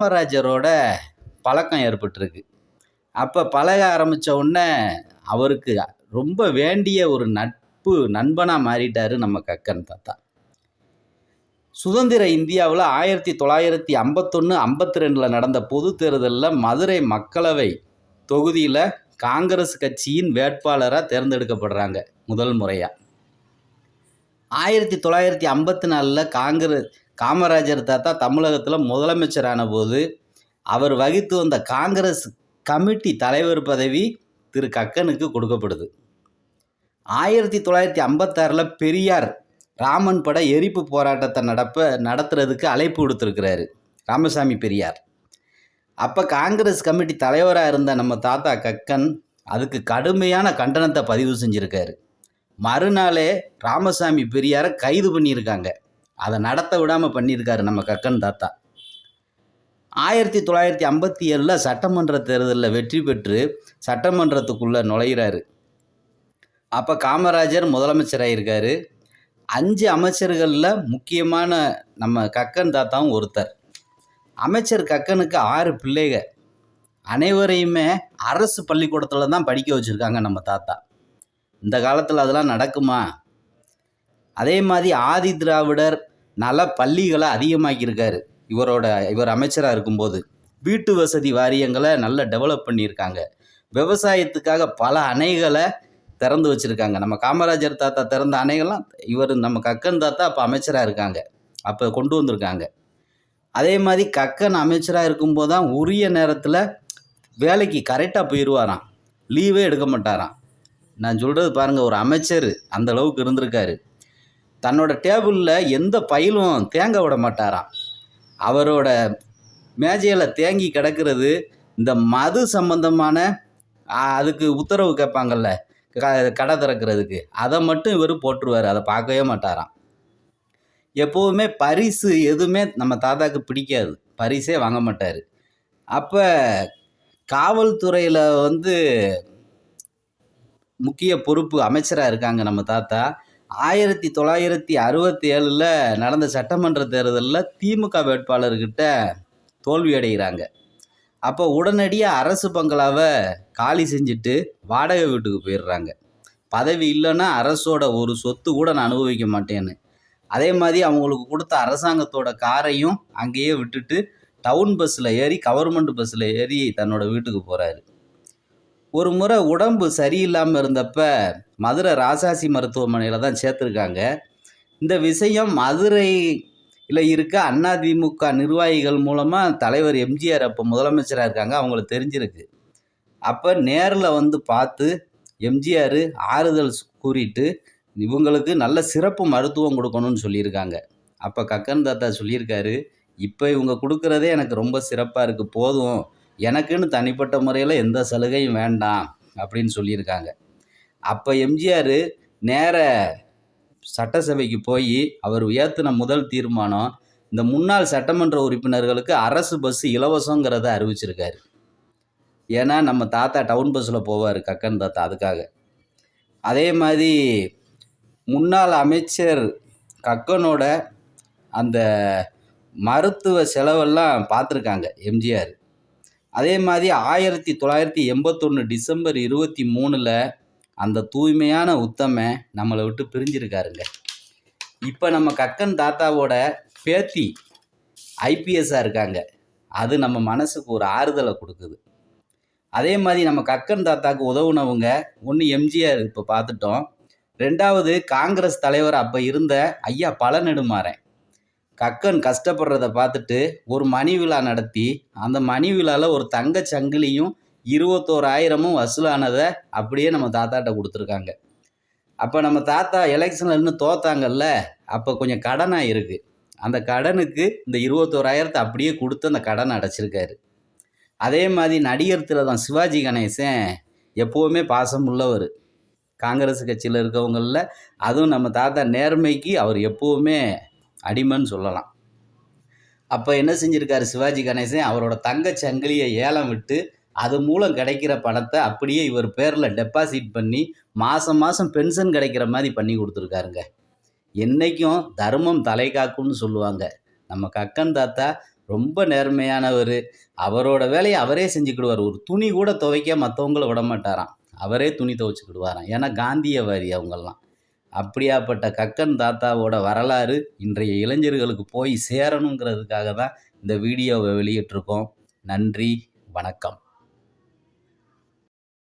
காமராஜரோட பழக்கம் ஏற்பட்டிருக்கு. அப்போ பழக ஆரம்பித்த உடனே அவருக்கு ரொம்ப வேண்டிய ஒரு நட்பு நண்பனாக மாறிட்டார் நம்ம கக்கன் தாத்தா. சுதந்திர இந்தியாவில் ஆயிரத்தி தொள்ளாயிரத்தி ஐம்பத்தொன்று ஐம்பத்தி ரெண்டில் நடந்த பொது தேர்தலில் மதுரை மக்களவை தொகுதியில் காங்கிரஸ் கட்சியின் வேட்பாளராக தேர்ந்தெடுக்கப்படுறாங்க முதல் முறையாக ஆயிரத்தி தொள்ளாயிரத்தி ஐம்பத்தி நாலில் காங்கிரஸ் காமராஜர் தாத்தா தமிழகத்தில் முதலமைச்சரான போது அவர் வகித்து வந்த காங்கிரஸ் கமிட்டி தலைவர் பதவி திரு கக்கனுக்கு கொடுக்கப்படுது. ஆயிரத்தி தொள்ளாயிரத்தி ஐம்பத்தாறில் பெரியார் ராமன் பட எரிப்பு போராட்டத்தை நடப்ப நடத்துறதுக்கு அழைப்பு கொடுத்துருக்கிறாரு ராமசாமி பெரியார். அப்போ காங்கிரஸ் கமிட்டி தலைவராக இருந்த நம்ம தாத்தா கக்கன் அதுக்கு கடுமையான கண்டனத்தை பதிவு செஞ்சுருக்காரு. மறுநாளே ராமசாமி பெரியாரை கைது பண்ணியிருக்காங்க. அதை நடத்த விடாமல் பண்ணியிருக்காரு நம்ம கக்கன் தாத்தா. ஆயிரத்தி தொள்ளாயிரத்தி ஐம்பத்தி ஏழில் சட்டமன்ற தேர்தலில் வெற்றி பெற்று சட்டமன்றத்துக்குள்ளே நுழையிறாரு. அப்போ காமராஜர் முதலமைச்சராயிருக்காரு. அஞ்சு அமைச்சர்களில் முக்கியமான நம்ம கக்கன் தாத்தாவும் ஒருத்தர். அமைச்சர் கக்கனுக்கு ஆறு பிள்ளைகள் அனைவரையுமே அரசு பள்ளிக்கூடத்தில் தான் படிக்க வச்சுருக்காங்க நம்ம தாத்தா. இந்த காலத்தில் அதெல்லாம் நடக்குமா? அதே மாதிரி ஆதி திராவிடர் நல பள்ளிகளை அதிகமாக்கியிருக்காரு. இவரோட இவர் அமைச்சராக இருக்கும்போது. வீட்டு வசதி வாரியங்களை நல்லா டெவலப் பண்ணியிருக்காங்க. விவசாயத்துக்காக பல அணைகளை திறந்து வச்சுருக்காங்க. நம்ம காமராஜர் தாத்தா திறந்த அணைகள்லாம் இவர் நம்ம கக்கன் தாத்தா அப்போ அமைச்சராக இருக்காங்க. அப்போ கொண்டு வந்திருக்காங்க. அதே மாதிரி கக்கன் அமைச்சராக இருக்கும்போது தான் உரிய நேரத்தில் வேலைக்கு கரெக்டாக போயிடுவாராம் லீவே எடுக்க மாட்டாராம். நான் சொல்கிறது பாருங்கள் ஒரு அமைச்சர் அந்த அளவுக்கு இருந்திருக்காரு. தன்னோட டேபிளில் எந்த பயிலும் தேங்க விட மாட்டாராம். அவரோட மேஜையில் தேங்கி கிடக்கிறது இந்த மது சம்பந்தமான அதுக்கு உத்தரவு கேட்பாங்கல்ல க- கடை திறக்கிறதுக்கு. அதை மட்டும் இவர் போட்டுருவார். அதை பார்க்கவே மாட்டாராம். எப்போவுமே பரிசு எதுவுமே நம்ம தாத்தாக்கு பிடிக்காது. பரிசே வாங்க மாட்டார். அப்போ காவல்துறையில் வந்து முக்கிய பொறுப்பு அமைச்சராக இருக்காங்க நம்ம தாத்தா. ஆயிரத்தி தொள்ளாயிரத்தி அறுபத்தி ஏழில் நடந்த சட்டமன்ற தேர்தலில் திமுக வேட்பாளர்கிட்ட தோல்வி அடைகிறாங்க. அப்போ உடனடியாக அரசு பங்களாவை காலி செஞ்சுட்டு வாடகை வீட்டுக்கு போயிடுறாங்க. பதவி இல்லைன்னா அரசோட ஒரு சொத்து கூட நான் அனுபவிக்க மாட்டேன்னு. அதே மாதிரி அவங்களுக்கு கொடுத்த அரசாங்கத்தோட காரையும் அங்கேயே விட்டுட்டு டவுன் பஸ்ஸில் ஏறி கவர்மெண்ட் பஸ்ஸில் ஏறி தன்னோட வீட்டுக்கு போகிறாரு ஒரு முறை உடம்பு சரியில்லாமல் இருந்தப்ப மதுரை ராசாசி மருத்துவமனையில் தான் சேர்த்துருக்காங்க. இந்த விஷயம் மதுரையில் இருக்க அதிமுக நிர்வாகிகள் மூலமாக தலைவர் எம்ஜிஆர் அப்போ முதலமைச்சராக இருக்காங்க அவங்களுக்கு தெரிஞ்சிருக்கு. அப்போ நேரில் வந்து பார்த்து எம்ஜிஆர் ஆறுதல் கூறிட்டு இவங்களுக்கு நல்ல சிறப்பு மருத்துவம் கொடுக்கணும்னு சொல்லியிருக்காங்க. அப்போ கக்கன் தாத்தா சொல்லியிருக்காரு இப்போ இவங்க கொடுக்குறதே எனக்கு ரொம்ப சிறப்பாக இருக்குது போதும். எனக்குன்னு தனிப்பட்ட முறையில் எந்த சலுகையும் வேண்டாம் அப்படின்னு சொல்லியிருக்காங்க. அப்போ எம்ஜிஆர் நேர சட்டசபைக்கு போய் அவர் உயர்த்தின முதல் தீர்மானம் இந்த முன்னாள் சட்டமன்ற உறுப்பினர்களுக்கு அரசு பஸ் இலவசங்கிறத அறிவிச்சிருக்காரு. ஏன்னா நம்ம தாத்தா டவுன் பஸ்ஸில் போவார் கக்கன் தாத்தா அதுக்காக. அதே மாதிரி முன்னாள் அமைச்சர் கக்கனோட அந்த மருத்துவ செலவெல்லாம் பார்த்துருக்காங்க எம்ஜிஆர். அதே மாதிரி ஆயிரத்தி தொள்ளாயிரத்தி எண்பத்தொன்று டிசம்பர் இருபத்தி மூணில் அந்த தூய்மையான உத்தம நம்மளை விட்டு பிரிஞ்சிருக்காருங்க. இப்போ நம்ம கக்கன் தாத்தாவோட பேத்தி ஐபிஎஸ்ஸாக இருக்காங்க. அது நம்ம மனசுக்கு ஒரு ஆறுதலை கொடுக்குது. அதே மாதிரி நம்ம கக்கன் தாத்தாவுக்கு உதவுனவங்க ஒன்று எம்ஜிஆர் இப்போ பார்த்துட்டோம். ரெண்டாவது காங்கிரஸ் தலைவர் அப்போ இருந்த ஐயா பழநெடுமாறன். கக்கன் கஷ்டப்படுறத பார்த்துட்டு ஒரு மணி விழா நடத்தி அந்த மணி விழாவில் ஒரு தங்கச் சங்கிலியும் இருபத்தோராயிரமும் வசூலானதை அப்படியே நம்ம தாத்தாட்ட கொடுத்துருக்காங்க. அப்போ நம்ம தாத்தா எலெக்ஷனில் இன்னும் தோத்தாங்கல்ல அப்போ கொஞ்சம் கடனாக இருக்குது அந்த கடனுக்கு இந்த இருபத்தோராயிரத்தை அப்படியே கொடுத்து அந்த கடனை அடைச்சிருக்காரு. அதே மாதிரி நடிகர் தான் சிவாஜி கணேசன் எப்போவுமே பாசம் உள்ளவர். காங்கிரஸ் கட்சியில் இருக்கவங்களில் அதுவும் நம்ம தாத்தா நேர்மைக்கு அவர் எப்போவுமே அடிமைன்னு சொல்லலாம். அப்போ என்ன செஞ்சுருக்காரு சிவாஜி கணேசன்? அவரோட தங்க சங்கிலியை ஏலம் விட்டு அது மூலம் கிடைக்கிற பணத்தை அப்படியே இவர் பேரில் டெபாசிட் பண்ணி மாதம் மாதம் பென்ஷன் கிடைக்கிற மாதிரி பண்ணி கொடுத்துருக்காருங்க. என்றைக்கும் தர்மம் தலை காக்கும்னு சொல்லுவாங்க. நம்ம கக்கன் தாத்தா ரொம்ப நேர்மையானவர். அவரோட வேலையை அவரே செஞ்சுக்கிடுவார். ஒரு துணி கூட துவைக்க மற்றவங்கள விட மாட்டாராம் அவரே துணி துவைச்சிக்கிடுவாராம். ஏன்னா காந்தியவாதி அவங்கெல்லாம் அப்படியாப்பட்ட கக்கன் தாத்தாவோட வரலாறு இன்றைய இளைஞர்களுக்கு போய் சேரணுங்கிறதுக்காக தான் இந்த வீடியோவை வெளியிட்டிருக்கோம். நன்றி வணக்கம்.